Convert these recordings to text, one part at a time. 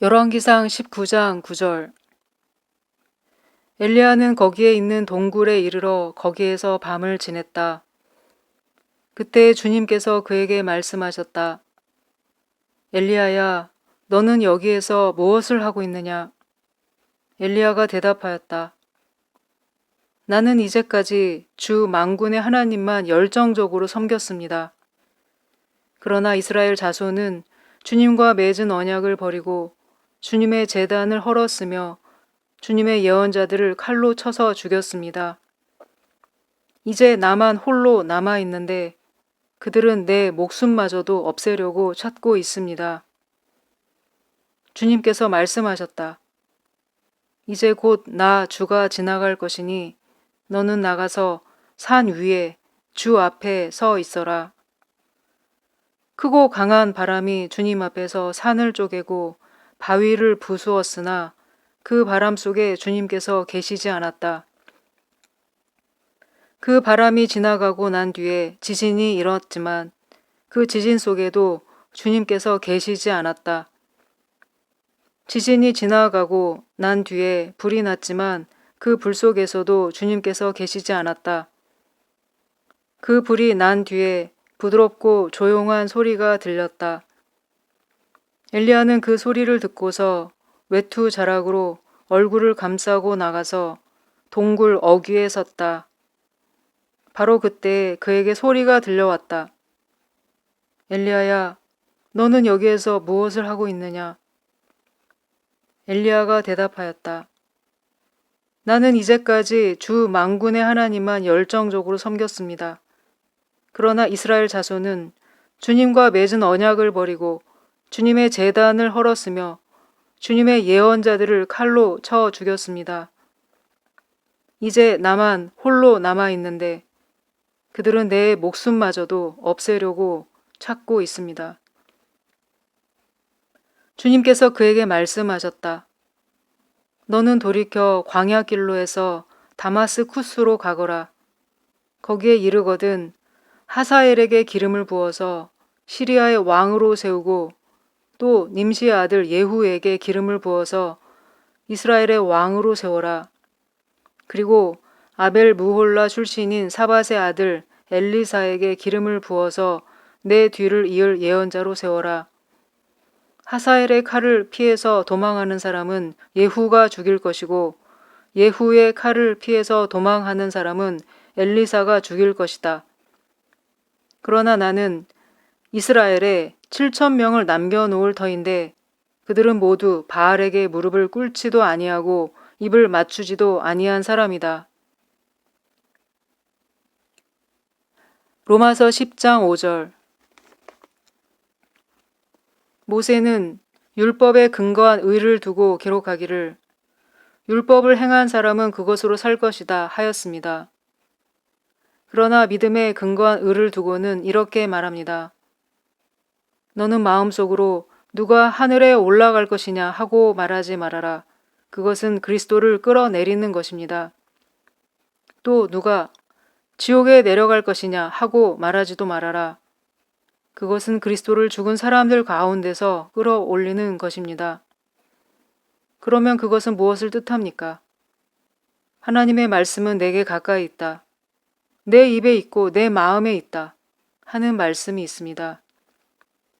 열왕기상 19장 9절 엘리야는 거기에 있는 동굴에 이르러 거기에서 밤을 지냈다. 그때 주님께서 그에게 말씀하셨다. 엘리야야, 너는 여기에서 무엇을 하고 있느냐? 엘리야가 대답하였다. 나는 이제까지 주 망군의 하나님만 열정적으로 섬겼습니다. 그러나 이스라엘 자손은 주님과 맺은 언약을 버리고 주님의 재단을 헐었으며 주님의 예언자들을 칼로 쳐서 죽였습니다. 이제 나만 홀로 남아 있는데 그들은 내 목숨마저도 없애려고 찾고 있습니다. 주님께서 말씀하셨다. 이제 곧 나 주가 지나갈 것이니 너는 나가서 산 위에 주 앞에 서 있어라. 크고 강한 바람이 주님 앞에서 산을 쪼개고 바위를 부수었으나 그 바람 속에 주님께서 계시지 않았다. 그 바람이 지나가고 난 뒤에 지진이 일었지만 그 지진 속에도 주님께서 계시지 않았다. 지진이 지나가고 난 뒤에 불이 났지만 그 불 속에서도 주님께서 계시지 않았다. 그 불이 난 뒤에 부드럽고 조용한 소리가 들렸다. 엘리야는 그 소리를 듣고서 외투 자락으로 얼굴을 감싸고 나가서 동굴 어귀에 섰다. 바로 그때 그에게 소리가 들려왔다. 엘리야야, 너는 여기에서 무엇을 하고 있느냐? 엘리야가 대답하였다. 나는 이제까지 주 망군의 하나님만 열정적으로 섬겼습니다. 그러나 이스라엘 자손은 주님과 맺은 언약을 버리고 주님의 재단을 헐었으며 주님의 예언자들을 칼로 쳐 죽였습니다. 이제 나만 홀로 남아 있는데 그들은 내 목숨마저도 없애려고 찾고 있습니다. 주님께서 그에게 말씀하셨다. 너는 돌이켜 광야 길로에서 다마스 쿠스로 가거라. 거기에 이르거든 하사엘에게 기름을 부어서 시리아의 왕으로 세우고 또 님시의 아들 예후에게 기름을 부어서 이스라엘의 왕으로 세워라. 그리고 아벨 무홀라 출신인 사밧의 아들 엘리사에게 기름을 부어서 내 뒤를 이을 예언자로 세워라. 하사엘의 칼을 피해서 도망하는 사람은 예후가 죽일 것이고 예후의 칼을 피해서 도망하는 사람은 엘리사가 죽일 것이다. 그러나 나는 이스라엘에 7천 명을 남겨놓을 터인데 그들은 모두 바알에게 무릎을 꿇지도 아니하고 입을 맞추지도 아니한 사람이다. 로마서 10장 5절 모세는 율법에 근거한 의를 두고 기록하기를 율법을 행한 사람은 그것으로 살 것이다 하였습니다. 그러나 믿음에 근거한 의를 두고는 이렇게 말합니다. 너는 마음속으로 누가 하늘에 올라갈 것이냐 하고 말하지 말아라. 그것은 그리스도를 끌어내리는 것입니다. 또 누가 지옥에 내려갈 것이냐 하고 말하지도 말아라. 그것은 그리스도를 죽은 사람들 가운데서 끌어올리는 것입니다. 그러면 그것은 무엇을 뜻합니까? 하나님의 말씀은 내게 가까이 있다. 내 입에 있고 내 마음에 있다. 하는 말씀이 있습니다.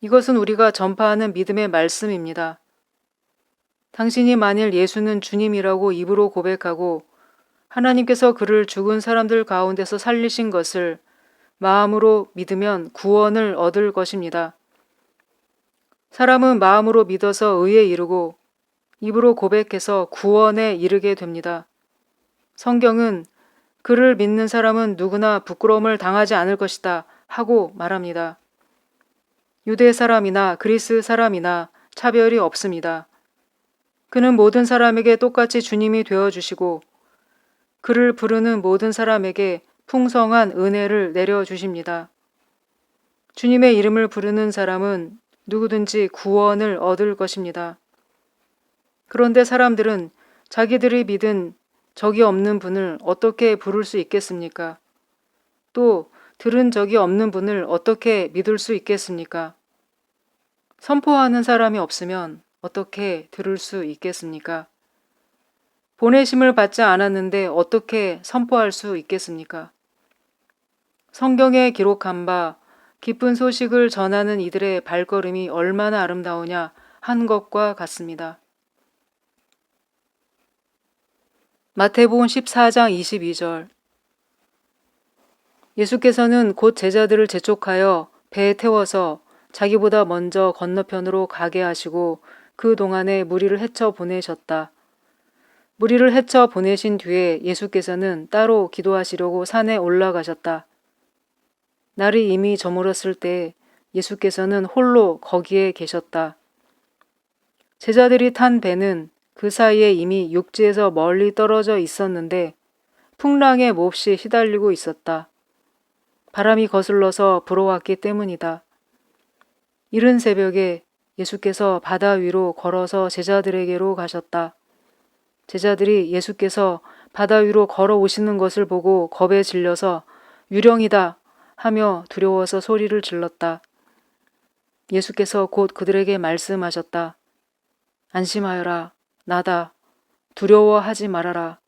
이것은 우리가 전파하는 믿음의 말씀입니다. 당신이 만일 예수는 주님이라고 입으로 고백하고 하나님께서 그를 죽은 사람들 가운데서 살리신 것을 마음으로 믿으면 구원을 얻을 것입니다. 사람은 마음으로 믿어서 의에 이르고 입으로 고백해서 구원에 이르게 됩니다. 성경은 그를 믿는 사람은 누구나 부끄러움을 당하지 않을 것이다 하고 말합니다. 유대 사람이나 그리스 사람이나 차별이 없습니다. 그는 모든 사람에게 똑같이 주님이 되어 주시고 그를 부르는 모든 사람에게 풍성한 은혜를 내려 주십니다. 주님의 이름을 부르는 사람은 누구든지 구원을 얻을 것입니다. 그런데 사람들은 자기들이 믿은 적이 없는 분을 어떻게 부를 수 있겠습니까? 또 들은 적이 없는 분을 어떻게 믿을 수 있겠습니까? 선포하는 사람이 없으면 어떻게 들을 수 있겠습니까? 보내심을 받지 않았는데 어떻게 선포할 수 있겠습니까? 성경에 기록한 바 기쁜 소식을 전하는 이들의 발걸음이 얼마나 아름다우냐 한 것과 같습니다. 마태복음 14장 22절 예수께서는 곧 제자들을 재촉하여 배에 태워서 자기보다 먼저 건너편으로 가게 하시고 그 동안에 무리를 헤쳐 보내셨다. 무리를 헤쳐 보내신 뒤에 예수께서는 따로 기도하시려고 산에 올라가셨다. 날이 이미 저물었을 때 예수께서는 홀로 거기에 계셨다. 제자들이 탄 배는 그 사이에 이미 육지에서 멀리 떨어져 있었는데 풍랑에 몹시 휘달리고 있었다. 바람이 거슬러서 불어왔기 때문이다. 이른 새벽에 예수께서 바다 위로 걸어서 제자들에게로 가셨다. 제자들이 예수께서 바다 위로 걸어오시는 것을 보고 겁에 질려서 유령이다 하며 두려워서 소리를 질렀다. 예수께서 곧 그들에게 말씀하셨다. 안심하여라. 나다. 두려워하지 말아라.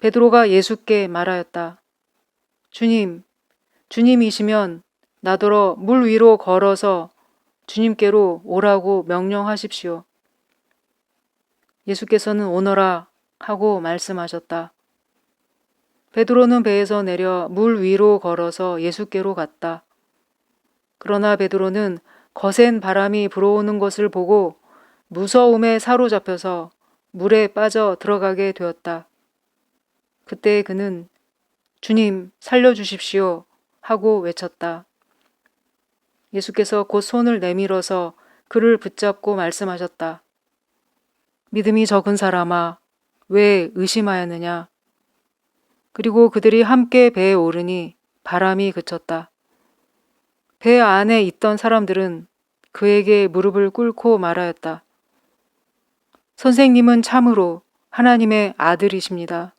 베드로가 예수께 말하였다. 주님, 주님이시면 나더러 물 위로 걸어서 주님께로 오라고 명령하십시오. 예수께서는 오너라 하고 말씀하셨다. 베드로는 배에서 내려 물 위로 걸어서 예수께로 갔다. 그러나 베드로는 거센 바람이 불어오는 것을 보고 무서움에 사로잡혀서 물에 빠져 들어가게 되었다. 그때 그는 주님 살려주십시오 하고 외쳤다. 예수께서 곧 손을 내밀어서 그를 붙잡고 말씀하셨다. 믿음이 적은 사람아, 왜 의심하였느냐? 그리고 그들이 함께 배에 오르니 바람이 그쳤다. 배 안에 있던 사람들은 그에게 무릎을 꿇고 말하였다. 선생님은 참으로 하나님의 아들이십니다.